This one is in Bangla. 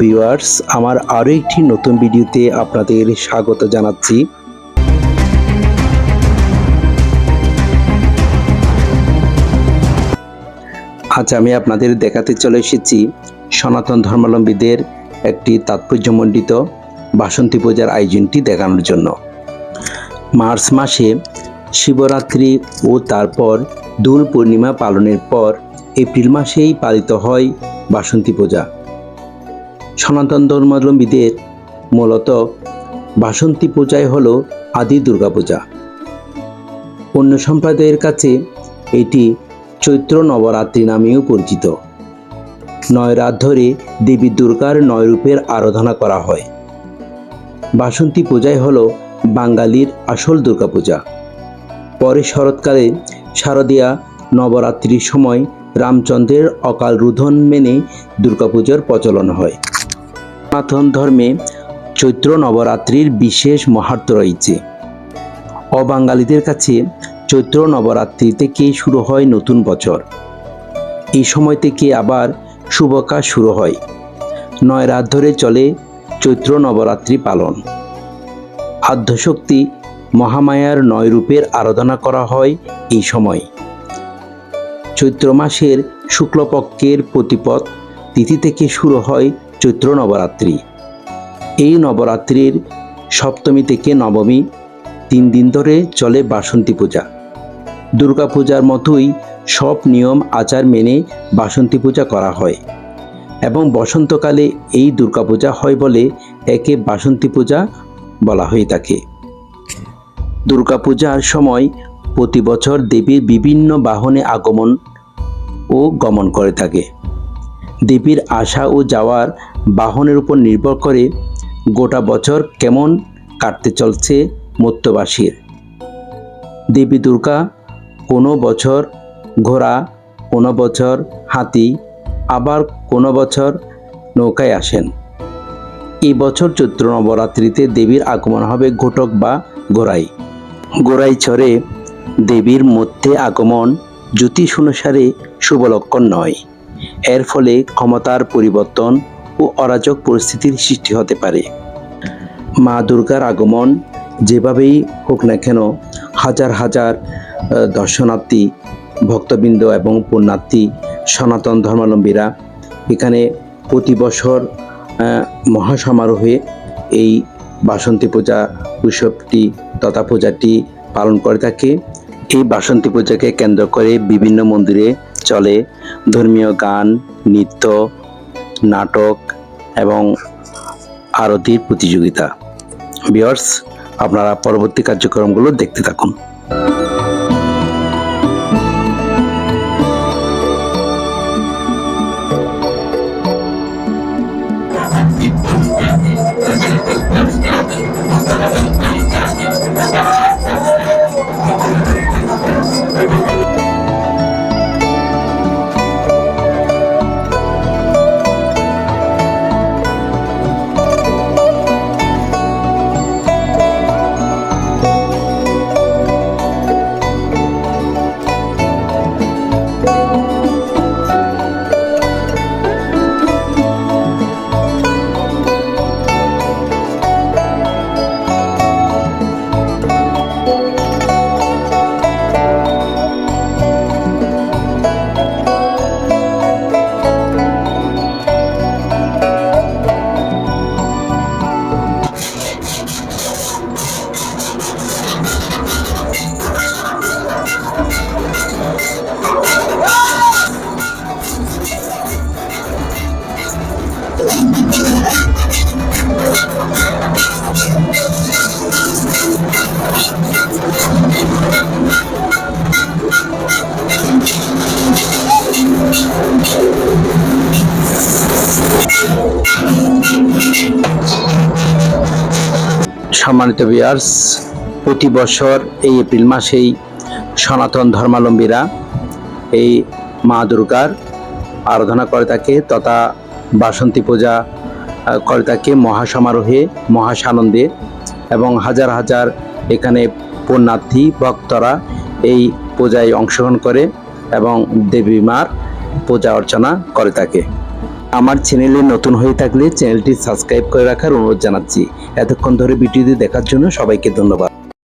ভিউয়ার্স, আমার আরও একটি নতুন ভিডিওতে আপনাদের স্বাগত জানাচ্ছি। আজ আমি আপনাদের দেখাতে চলে এসেছি সনাতন ধর্মাবলম্বীদের একটি তাৎপর্যমণ্ডিত বাসন্তী পূজার আয়োজনটি দেখানোর জন্য। মার্চ মাসে শিবরাত্রি ও তারপর দোল পূর্ণিমা পালনের পর এপ্রিল মাসেই পালিত হয় বাসন্তী পূজা। সনাতন ধর্মাবলম্বীদের মূলত বাসন্তী পূজাই হল আদি দুর্গাপূজা। অন্য সম্প্রদায়ের কাছে এটি চৈত্র নবরাত্রি নামেও পরিচিত। নয় রাত ধরে দেবী দুর্গার নয় রূপের আরাধনা করা হয়। বাসন্তী পূজাই হল বাঙালির আসল দুর্গাপূজা। পরে শরৎকালে শারদীয়া নবরাত্রির সময় রামচন্দ্রের অকাল রুধন মেনে দুর্গাপূজার প্রচলন হয়। সনাতন ধর্মে চৈত্র নবরাত্রির বিশেষ মাহাত্ম্য রয়েছে। অবাঙালিদের কাছে চৈত্র নবরাত্রি থেকেই শুরু হয় নতুন বছর। এই সময় থেকে আবার শুভ কাজ শুরু হয়। নয় রাত ধরে চলে চৈত্র নবরাত্রি পালন। আদ্যশক্তি মহামায়ার নয় রূপের আরাধনা করা হয় এই সময়। চৈত্র মাসের শুক্লপক্ষের প্রতিপদ তিথি থেকে শুরু হয় চৈত্র নবরাত্রি। এই নবরাত্রির সপ্তমী থেকে নবমী? তিন দিন ধরে চলে বাসন্তী পূজা। দুর্গাপূজার মতোই সব নিয়ম, আচার মেনে বাসন্তী পূজা করা হয়। এবং বসন্তকালে এই দুর্গাপূজা হয় বলে একে বাসন্তী পূজা বলা হয়ে থাকে। দুর্গাপূজার সময় প্রতি বছর দেবীর বিভিন্ন বাহনে আগমন ও গমন করে থাকে। দেবীর আসা ও যাওয়ার বাহনের উপর নির্ভর করে গোটা বছর কেমন কাটতে চলছে মত্যবাসীর দেবী দুর্গা কোনো বছর ঘোড়া, কোনো বছর হাতি, আবার কোনো বছর নৌকায় আসেন। এই বছর চৈত্র নবরাত্রিতে দেবীর আগমন হবে ঘটক বা গোড়াই। গোড়াই চড়ে দেবীর মধ্যে আগমন জ্যোতিষ অনুসারে শুভলক্ষণ নয়। এর ফলে ক্ষমতার পরিবর্তন ও অরাজক পরিস্থিতির সৃষ্টি হতে পারে। মা দুর্গার আগমন যেভাবেই হোক না কেন, হাজার হাজার দর্শনার্থী, ভক্তবৃন্দ এবং পুণ্যার্থী, সনাতন ধর্মাবলম্বীরা এখানে প্রতি বছর মহাসমারোহে এই বাসন্তী পূজা উৎসবটি, তথা পূজাটি পালন করে থাকে। এই বাসন্তী পূজাকে কেন্দ্র করে বিভিন্ন মন্দিরে চলে ধর্মীয় গান, নৃত্য, নাটক এবং আরতির প্রতিযোগিতা। বিয়ার্স আপনারা পরবর্তী কার্যক্রমগুলো দেখতে থাকুন। সম্মানিত বিয়ার্স প্রতি বছর এই এপ্রিল মাসেই সনাতন ধর্মাবলম্বীরা এই মা দুর্গার আরাধনা করে থাকে তথা বাসন্তী পূজা করে থাকে মহাসমারোহে, মহাসানন্দে এবং হাজার হাজার এখানে পুণ্যার্থী, ভক্তরা এই পূজায় অংশগ্রহণ করে এবং দেবী মার পূজা অর্চনা করে থাকে। আমার চ্যানেলে নতুন হয়ে থাকলে চ্যানেলটি সাবস্ক্রাইব করে রাখার অনুরোধ জানাচ্ছি। এতক্ষণ ধরে ভিডিওটি দেখার জন্য সবাইকে ধন্যবাদ।